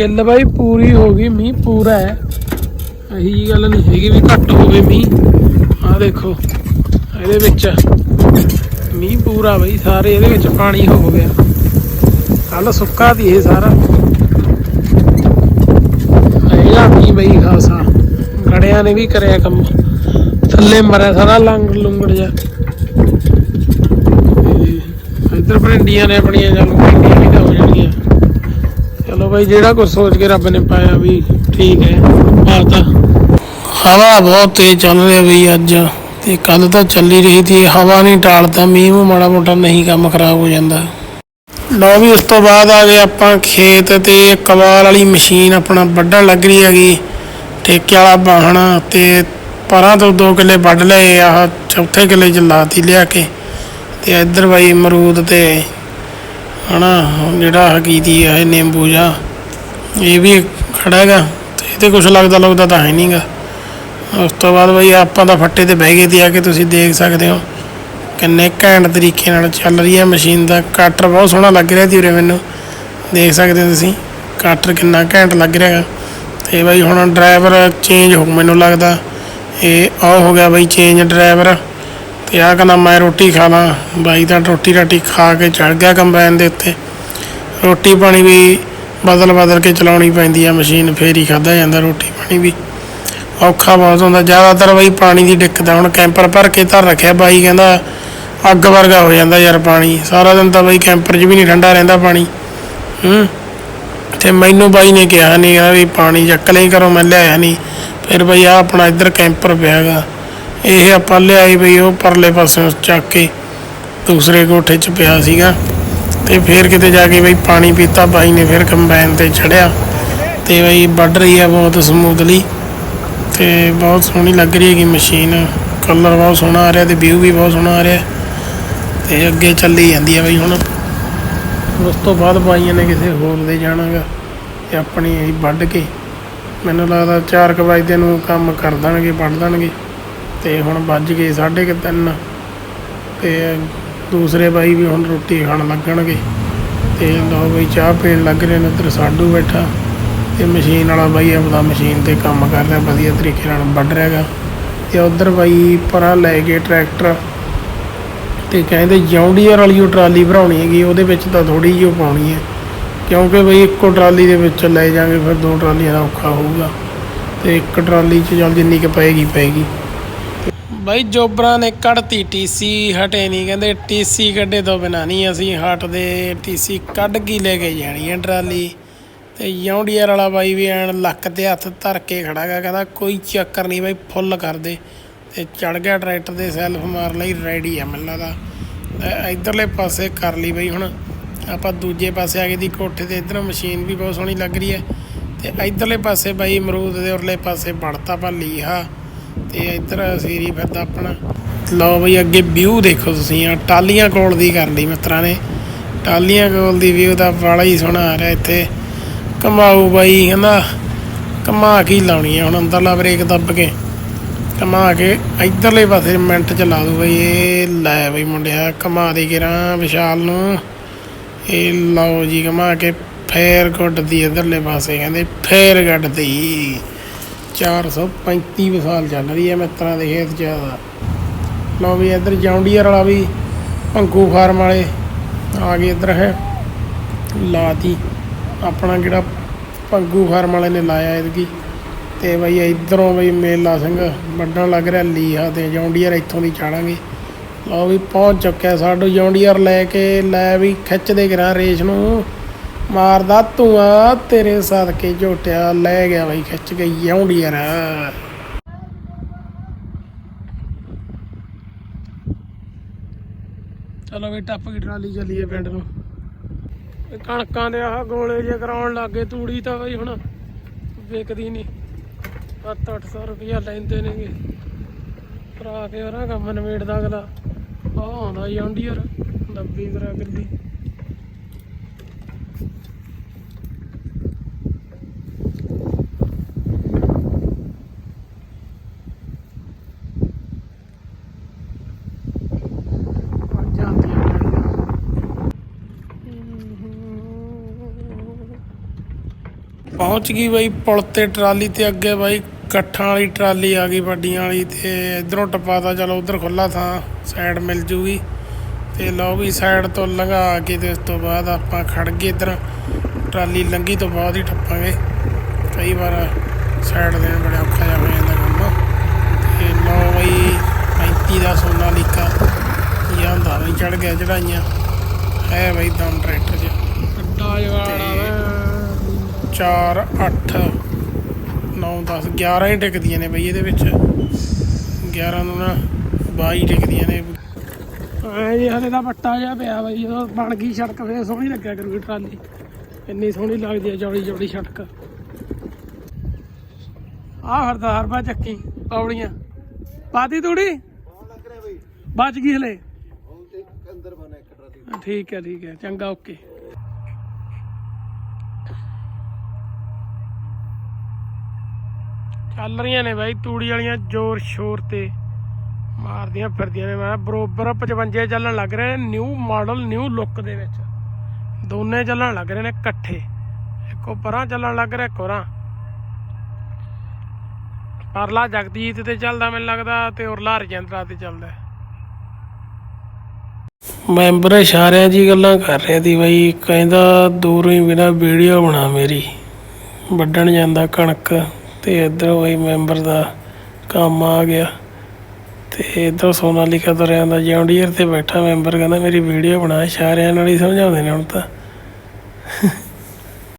ਗਿੱਲ ਬਾਈ, ਪੂਰੀ ਹੋ ਗਈ, ਮੀਂਹ ਪੂਰਾ ਹੈ। ਅਹੀ ਗੱਲ ਨਹੀਂ ਹੈਗੀ ਵੀ ਘੱਟ ਹੋਵੇ ਮੀਂਹ। ਆਹ ਦੇਖੋ, ਇਹਦੇ ਵਿੱਚ ਮੀਂਹ ਪੂਰਾ ਬਈ, ਸਾਰੇ ਇਹਦੇ ਵਿੱਚ ਪਾਣੀ ਹੋ ਗਿਆ। ਕੱਲ ਸੁੱਕਾ ਦੀ ਇਹ ਸਾਰਾ। ਹੈਗਾ ਮੀਂਹ ਬਈ ਖਾਸਾ। ਗੜਿਆਂ ਨੇ ਵੀ ਕਰਿਆ ਕੰਮ। ਥੱਲੇ ਮਰਿਆ ਸਾਰਾ ਲੰਗ ਲੁੰਗੜ ਜਾ ਤੇ ਇੱਧਰ ਭਿੰਡੀਆਂ ਨੇ ਆਪਣੀਆਂ, ਚਲੋ ਭਿੰਡੀਆਂ ਵੀ ਬਾਈ, ਜਿਹੜਾ ਕੁਝ ਸੋਚ ਕੇ ਰੱਬ ਨੇ ਪਾਇਆ ਵੀ ਠੀਕ ਹੈ ਬਾਤਾ ਹਵਾ ਬਹੁਤ ਤੇਜ਼ ਚੱਲ ਰਹੀ ਬਈ ਅੱਜ, ਤੇ ਕੱਲ ਤਾਂ ਚੱਲੀ ਰਹੀ ਸੀ, ਹਵਾ ਨਹੀਂ ਟਾਲਦਾ ਮੀਂਹ ਮੂੰਹ ਮਾੜਾ ਮੋਟਾ ਨਹੀਂ, ਕੰਮ ਖਰਾਬ ਹੋ ਜਾਂਦਾ। ਲਓ ਵੀ ਉਸ ਤੋਂ ਬਾਅਦ ਆ ਗਏ ਆਪਾਂ ਖੇਤ ਤੇ, ਕਵਾਲ ਵਾਲੀ ਮਸ਼ੀਨ ਆਪਣਾ ਵੱਢਣ ਲੱਗ ਰਹੀ ਹੈਗੀ, ਠੇਕੇ ਵਾਲਾ ਬਾਹਣਾ ਤੇ ਪਰਾਂ ਤੋਂ ਦੋ ਕਿੱਲੇ ਵੱਢ ਲਏ, ਆਹ ਚੌਥੇ ਕਿੱਲੇ ਚ ਲਾਤੀ ਲਿਆ ਕੇ, ਤੇ ਇੱਧਰ ਬਾਈ ਅਮਰੂਦ ਤੇ ਹਨਾ ਜਿਹੜਾ ਹਕੀਦੀ ਹੈ ਇਹ ਨਿੰਬੂ ਜਾਂ ਇਹ ਵੀ ਖੜਾ ਹੈਗਾ, ਤੇ ਇਹਦੇ ਕੁਝ ਲੱਗਦਾ ਲੱਗਦਾ ਤਾਂ ਹੈ ਨਹੀਂਗਾ। ਉਸ ਤੋਂ ਬਾਅਦ ਬਈ ਆਪਾਂ ਤਾਂ ਫੱਟੇ ਤੇ ਬਹਿ ਗਏ ਤੇ ਆ ਕੇ ਤੁਸੀਂ ਦੇਖ ਸਕਦੇ ਹੋ, ਕਿੰਨੇ ਘੈਂਟ ਤਰੀਕੇ ਨਾਲ ਚੱਲ ਰਹੀ ਹੈ ਮਸ਼ੀਨ ਦਾ। ਕਟਰ ਬਹੁਤ ਸੋਹਣਾ ਲੱਗ ਰਿਹਾ ਸੀ ਉਰੇ ਮੈਨੂੰ, ਦੇਖ ਸਕਦੇ ਹੋ ਤੁਸੀਂ, ਕਟਰ ਕਿੰਨਾ ਘੈਂਟ ਲੱਗ ਰਿਹਾ ਹੈਗਾ। ਤੇ ਬਈ ਹੁਣ ਡਰਾਈਵਰ ਚੇਂਜ ਹੋ, ਮੈਨੂੰ ਲੱਗਦਾ, ਇਹ ਆ ਹੋ ਗਿਆ ਬਈ ਚੇਂਜ ਡਰਾਈਵਰ ਤੇ ਆ ਕਹਿੰਦਾ ਮੈਂ ਰੋਟੀ ਖਾ ਲਾਂ ਬਾਈ ਤਾਂ ਰੋਟੀ ਰਾਟੀ ਖਾ ਕੇ ਚੜ ਗਿਆ ਕੰਬਾਈਨ ਦੇ ਉੱਤੇ। ਰੋਟੀ ਪਾਣੀ ਵੀ ਬਦਲ ਬਦਲ ਕੇ ਚਲਾਉਣੀ ਪੈਂਦੀ ਆ, ਮਸ਼ੀਨ ਫੇਰ ਹੀ ਖਾਦਾ ਜਾਂਦਾ ਰੋਟੀ ਪਾਣੀ ਵੀ। ਔਖਾ ਬਹੁਤ ਹੁੰਦਾ। ਜ਼ਿਆਦਾਤਰ ਬਈ ਪਾਣੀ ਦੀ ਦਿੱਕਤ ਆ। ਹੁਣ ਕੈਂਪਰ ਭਰ ਕੇ ਧਰ ਰੱਖਿਆ, ਬਾਈ ਕਹਿੰਦਾ ਅੱਗ ਵਰਗਾ ਹੋ ਜਾਂਦਾ ਯਾਰ ਪਾਣੀ। ਸਾਰਾ ਦਿਨ ਤਾਂ ਬਈ ਕੈਂਪਰ 'ਚ ਵੀ ਨਹੀਂ ਠੰਡਾ ਰਹਿੰਦਾ ਪਾਣੀ। ਹੂੰ। ਤੇ ਮੈਨੂੰ ਬਾਈ ਨੇ ਕਿਹਾ ਨਹੀਂ ਕਹਿੰਦਾ ਵੀ ਪਾਣੀ ਚੱਕ ਲਈ ਕਰੋ, ਮੈਂ ਲਿਆਇਆ ਨਹੀਂ ਫਿਰ ਬਈ ਆ ਆਪਣਾ ਇੱਧਰ ਕੈਂਪਰ ਪਿਆਗਾ ਇਹ ਆਪਾਂ ਲਿਆਏ ਬਈ ਉਹ ਪਰਲੇ ਪਾਸਿਓਂ ਚੱਕ ਕੇ ਦੂਸਰੇ ਕੋਠੇ 'ਚ ਪਿਆ ਸੀਗਾ ਤੇ ਫਿਰ ਕਿਤੇ ਜਾ ਕੇ ਬਈ ਪਾਣੀ ਪੀਤਾ, ਬਾਈ ਨੇ ਫਿਰ ਕੰਬਾਈਨ ਤੇ ਚੜਿਆ ਤੇ ਬਈ ਵੱਢ ਰਹੀ ਆ ਬਹੁਤ ਸਮੂਥਲੀ ਤੇ ਬਹੁਤ ਸੋਹਣੀ ਲੱਗ ਰਹੀ ਹੈਗੀ ਮਸ਼ੀਨ। ਕਲਰ ਬਹੁਤ ਸੋਹਣਾ ਆ ਰਿਹਾ ਤੇ ਵਿਊ ਵੀ ਬਹੁਤ ਸੋਹਣਾ ਆ ਰਿਹਾ ਤੇ ਅੱਗੇ ਚੱਲੀ ਜਾਂਦੀ ਆ ਬਈ ਹੁਣ। ਉਸ ਤੋਂ ਬਾਅਦ ਬਾਈਆਂ ਨੇ ਕਿਸੇ ਹੋਰ ਦੇ ਜਾਣਾਗਾ ਤੇ ਆਪਣੀ ਇਹ ਵੱਢ ਕੇ। ਮੈਨੂੰ ਲੱਗਦਾ 4 ਵਜੇ ਨੂੰ ਕੰਮ ਕਰ ਦੇਣਗੇ, ਵੱਢ ਦੇਣਗੇ। ਤੇ ਹੁਣ ਵੱਜ ਗਏ 3:30 ਤੇ ਦੂਸਰੇ ਬਾਈ ਵੀ ਹੁਣ ਰੋਟੀ ਖਾਣ ਲੱਗਣਗੇ। ਤੇ ਲਓ ਬਈ ਚਾਹ ਪੀਣ ਲੱਗ ਰਹੇ ਨੇ, ਉੱਧਰ ਸਾਡੂ ਬੈਠਾ। ਤੇ ਮਸ਼ੀਨ ਵਾਲਾ ਬਾਈ ਆਪਦਾ ਮਸ਼ੀਨ ਤੇ ਕੰਮ ਕਰ ਰਿਹਾ, ਵਧੀਆ ਤਰੀਕੇ ਨਾਲ ਵੱਢ ਰਿਹਾ ਹੈਗਾ। ਤੇ ਉਧਰ ਬਾਈ ਪਰਾਂ ਲੈ ਗਏ ਟਰੈਕਟਰ। ਤੇ ਕਹਿੰਦੇ ਜੌਂਡੀਅਰ ਵਾਲੀ ਉਹ ਟਰਾਲੀ ਭਰਾਉਣੀ ਹੈਗੀ, ਉਹਦੇ ਵਿੱਚ ਤਾਂ ਥੋੜੀ ਜਿਹੀ ਉਹ ਪਾਉਣੀ ਹੈ। ਕਿਉਂਕਿ ਬਈ ਇੱਕੋ ਟਰਾਲੀ ਦੇ ਵਿੱਚ ਲੈ ਜਾਾਂਗੇ, ਫਿਰ ਦੋ ਟਰਾਲੀਆਂ ਦਾ ਔਖਾ ਹੋਊਗਾ। ਤੇ ਇੱਕ ਟਰਾਲੀ 'ਚ ਚੱਲ ਜਿੰਨੀ ਕੁ ਪਏਗੀ ਪਏਗੀ। ਬਾਈ ਜੋਬਰਾਂ ਨੇ ਕੱਢਤੀ ਟੀਸੀ, ਹਟੇ ਨਹੀਂ, ਕਹਿੰਦੇ ਟੀਸੀ ਕੱਢੇ ਤੋਂ ਬਿਨਾ ਨਹੀਂ, ਅਸੀਂ ਹਟਦੇ, ਟੀਸੀ ਕੱਢ ਕੇ ਲੈ ਕੇ ਜਾਣੀ ਹੈ ਟਰਾਲੀ। ਤੇ ਜੌਂਡੀਅਰ ਵਾਲਾ ਬਾਈ ਵੀ ਐਨ ਲੱਕ ਤੇ ਹੱਥ ਧਰ ਕੇ ਖੜਾ ਗਾ, ਕਹਿੰਦਾ ਕੋਈ ਚੱਕਰ ਨਹੀਂ ਬਾਈ, ਫੁੱਲ ਕਰ ਦੇ। ਤੇ ਚੜ ਗਿਆ ਟਰੈਕਟਰ ਦੇ ਸੈਲਫ ਮਾਰ ਲਈ, ਰੈਡੀ ਆ ਮੈਨੂੰ ਲੱਗਦਾ। ਤੇ ਇਧਰਲੇ ਪਾਸੇ ਕਰ ਲਈ ਬਈ ਹੁਣ। ਆਪਾਂ ਦੂਜੇ ਪਾਸੇ ਆ ਗਏ ਦੀ ਕੋਠੇ ਤੇ, ਇਧਰ ਮਸ਼ੀਨ ਵੀ ਬਹੁਤ ਸੋਹਣੀ ਲੱਗ ਰਹੀ ਹੈ। ਤੇ ਇਧਰਲੇ ਪਾਸੇ ਬਾਈ ਅਮਰੂਦ ਦੇ ਉਰਲੇ ਪਾਸੇ ਵੜਤਾ ਭਾਲੀ ਲੀਹਾ ਤੇ ਇੱਧਰ ਸੀਰੀ ਫਿਰਦਾ ਆਪਣਾ, ਲਓ ਬਈ ਅੱਗੇ ਵਿਊ ਦੇਖੋ ਤੁਸੀਂ ਆ ਟਾਲੀਆਂ ਕੋਲ ਦੀ ਕਰ ਲਈ ਮਿੱਤਰਾਂ ਨੇ। ਟਾਲੀਆਂ ਕੋਲ ਦੀ ਵਿਊ ਦਾ ਬੜਾ ਹੀ ਸੋਹਣਾ ਆ ਰਿਹਾ ਇੱਥੇ। ਕਮਾਊ ਬਾਈ ਕਹਿੰਦਾ, ਕਮਾ ਕੇ ਹੀ ਲਾਉਣੀ ਆ, ਹੁਣ ਅੰਦਰਲਾ ਬ੍ਰੇਕ ਦੱਬ ਕੇ। ਕਮਾ ਕੇ ਇਧਰਲੇ ਪਾਸੇ ਮਿੰਟ ਚ ਲਾ ਦੂ ਬਈ, ਇਹ ਲੈ ਬਈ ਮੁੰਡਿਆ, ਕਮਾ ਦੇ ਗਿਰਾਂ ਵਿਸ਼ਾਲ ਨੂੰ। ਇਹ ਲਓ ਜੀ ਕਮਾ ਕੇ ਫੇਰ ਗੁੱਡਦੀ ਇਧਰਲੇ ਪਾਸੇ, ਕਹਿੰਦੇ ਫੇਰ ਗੱਡਦੀ। 435 ਵਿਸਾਲ ਚੱਲ ਰਹੀ ਹੈ ਮਿੱਤਰਾਂ ਦੇ ਖੇਤ ਚ। ਲਓ ਵੀ ਇੱਧਰ ਜੌਂਡੀਅਰ ਵਾਲਾ ਵੀ ਭੰਗੂ ਫਾਰਮ ਵਾਲੇ ਆ ਗਏ ਇੱਧਰ ਹੈ। ਲਾਤੀ ਆਪਣਾ ਜਿਹੜਾ ਭੰਗੂ ਫਾਰਮ ਵਾਲੇ ਨੇ ਲਾਇਆ ਇਹਦੀ ਤੇ ਬਈ ਇਧਰੋਂ ਬਈ ਮੇਲਾ ਸਿੰਘ ਵੱਡਣ ਲੱਗ ਰਿਹਾ ਲੀਹਾ ਤੇ ਜੌਂਡੀਅਰ ਇੱਥੋਂ ਦੀ ਚਾੜਾਂਗੇ। ਲਓ ਵੀ ਪਹੁੰਚ ਚੁੱਕਿਆ ਸਾਡੂ ਜੌਂਡੀਅਰ ਲੈ ਕੇ, ਲੈ ਵੀ ਖਿੱਚਦੇ ਕਰਾਂ ਰੇਸ ਨੂੰ। ਮਾਰਦਾ ਧੂਆਂ, ਤੇਰੇ ਸਦਕੇ ਝੋਟਿਆ ਲੈ ਗਿਆ ਬਈ, ਖਿੱਚ ਕੇ ਜੌਂਡੀਅਰ ਚਲੋ ਵੀ ਟੱਪ ਗਈ ਟਰਾਲੀ ਚੱਲੀਏ ਪਿੰਡ ਨੂੰ। ਇਹ ਕਣਕਾਂ ਦੇ ਆਹ ਗੋਲੇ ਜੇ ਕਰਾਉਣ ਲੱਗੇ ਤੂੜੀ ਤਾਂ ਬਈ ਹੁਣ ਵਿਕਦੀ ਨਹੀਂ। 7-800 ਰੁਪਇਆ ਲੈਂਦੇ ਨੇਗੇ। ਭਰਾ ਕੇ ਉਹਨਾਂ ਕੰਮ ਨਵੇੜਦਾ ਅਗਲਾ। ਆਹ ਆਉਂਦਾ ਜੌਂਡੀਅਰ ਦੱਬੀ ਤਰਾ ਗੱਡੀ ਆ ਜਾਂਦੀ ਆ ਪਹੁੰਚ ਗਈ ਬਾਈ ਪੁਲ ਤੇ ਟਰਾਲੀ ਤੇ ਅੱਗੇ ਬਾਈ ਕੱਠਾਂ ਵਾਲੀ ਟਰਾਲੀ ਆ ਗਈ ਵੱਡੀਆਂ ਵਾਲੀ ਤੇ ਇਧਰੋਂ ਟਪਾਤਾ ਚਲੋ ਉਧਰ ਖੁੱਲਾ ਥਾਂ ਸਾਈਡ ਮਿਲ ਜੂਗੀ। ਤੇ ਲਓ ਵੀ ਸਾਈਡ ਤੋਂ ਲੰਘਾ ਕੇ ਤੇ ਉਸ ਤੋਂ ਬਾਅਦ ਆਪਾਂ ਖੜ ਗਏ ਇਧਰ। ਟਰਾਲੀ ਲੰਘੀ ਤੋਂ ਬਾਅਦ ਹੀ ਟੱਪਾਂਗੇ। ਕਈ ਵਾਰ ਸਾਈਡ ਦੇਣ ਬੜਾ ਔਖਾ ਜਿਹਾ ਹੋ ਜਾਂਦਾ ਕੰਮ। ਤੇ ਲਓ ਬਈ 35 ਦਾ ਸੋਨਾ ਲੀਕਾ। ਹੁੰਦਾ ਬਈ ਚੜ ਗਿਆ ਚੜਾਈਆਂ ਹੈ ਬਈ ਦਮ ਟਰੈਕਟਰ 'ਚ ਵੱਡਾ ਜਵਾੜਾ 4 8 9 10 11 ਹੀ ਟਿਕਦੀਆਂ ਨੇ ਬਈ ਇਹਦੇ ਵਿੱਚ। 11 ਨੂੰ ਨਾ 22 ਟਿਕਦੀਆਂ ਨੇ। ਐ ਜੀ ਹਲੇ ਤਾਂ ਵੱਟਾ ਜਿਹਾ ਪਿਆ ਬਾਈ ਜਦੋਂ ਬਣ ਗਈ ਸੜਕ ਫੇਰ ਸੋਹਣੀ ਲੱਗਿਆ ਕਰੂਗੀ ਟਰਾਲੀ। ਇੰਨੀ ਸੋਹਣੀ ਲੱਗਦੀ ਹੈ ਚੌੜੀ ਚੌੜੀ ਸੜਕ। ਆ ਹਰਦਾ ਹਰਬਾ ਚੱਕੀ ਪੌੜੀਆਂ। ਪਾਤੀ ਤੂੜੀ? ਬਚ ਗਈ ਹਲੇ। ਠੀਕ ਹੈ ਠੀਕ ਹੈ ਚੰਗਾ ਓਕੇ। ਚੱਲ ਰਹੀਆਂ ਨੇ ਬਾਈ, ਤੂੜੀ ਵਾਲੀਆਂ ਜ਼ੋਰ ਸ਼ੋਰ ਤੇ ਮਾਰਦੀਆਂ ਫਿਰਦੀਆਂ ਨੇ। ਮੈਂ ਬਰੋਬਰ 55 ਚੱਲਣ ਲੱਗ ਰਹੇ ਨੇ ਨਿਊ ਮਾਡਲ ਨਿਊ ਲੁੱਕ ਦੇ ਵਿੱਚ। ਦੋਨੇ ਚੱਲਣ ਲੱਗ ਰਹੇ ਨੇ ਇਕੱਠੇ। ਇੱਕੋ ਪਰਾਂ ਚੱਲਣ ਲੱਗ ਰਿਹਾ, ਇੱਕੋ ਪਰਲਾ ਜਗਦੀਤ ਤੇ ਚੱਲਦਾ ਮੈਨੂੰ ਲੱਗਦਾ ਤੇ ਉਰਲਾ ਰਜਿੰਦਰਾ ਤੇ ਚੱਲਦਾ। ਮੈਂਬਰ ਇਸ਼ਾਰਿਆਂ ਦੀ ਗੱਲਾਂ ਕਰ ਰਿਹਾ ਸੀ ਬਾਈ, ਕਹਿੰਦਾ, ਦੂਰੋਂ ਹੀ ਬਿਨਾ ਵੀਡੀਓ ਬਣਾ ਮੇਰੀ। ਵੱਢਣ ਜਾਂਦਾ ਕਣਕ। ਅਤੇ ਇੱਧਰ ਬਾਈ ਮੈਂਬਰ ਦਾ ਕੰਮ ਆ ਗਿਆ। ਤੇ ਇੱਧਰ ਸੋਨਾਲੀਕਾ ਤੁਰਿਆਂ ਦਾ ਜੌਂਡੀਅਰ ਤੇ ਬੈਠਾ ਮੈਂਬਰ, ਕਹਿੰਦਾ ਮੇਰੀ ਵੀਡੀਓ ਬਣਾ ਇਸ਼ਾਰਿਆਂ ਨਾਲ ਹੀ ਸਮਝਾਉਂਦੇ ਨੇ ਹੁਣ ਤਾਂ।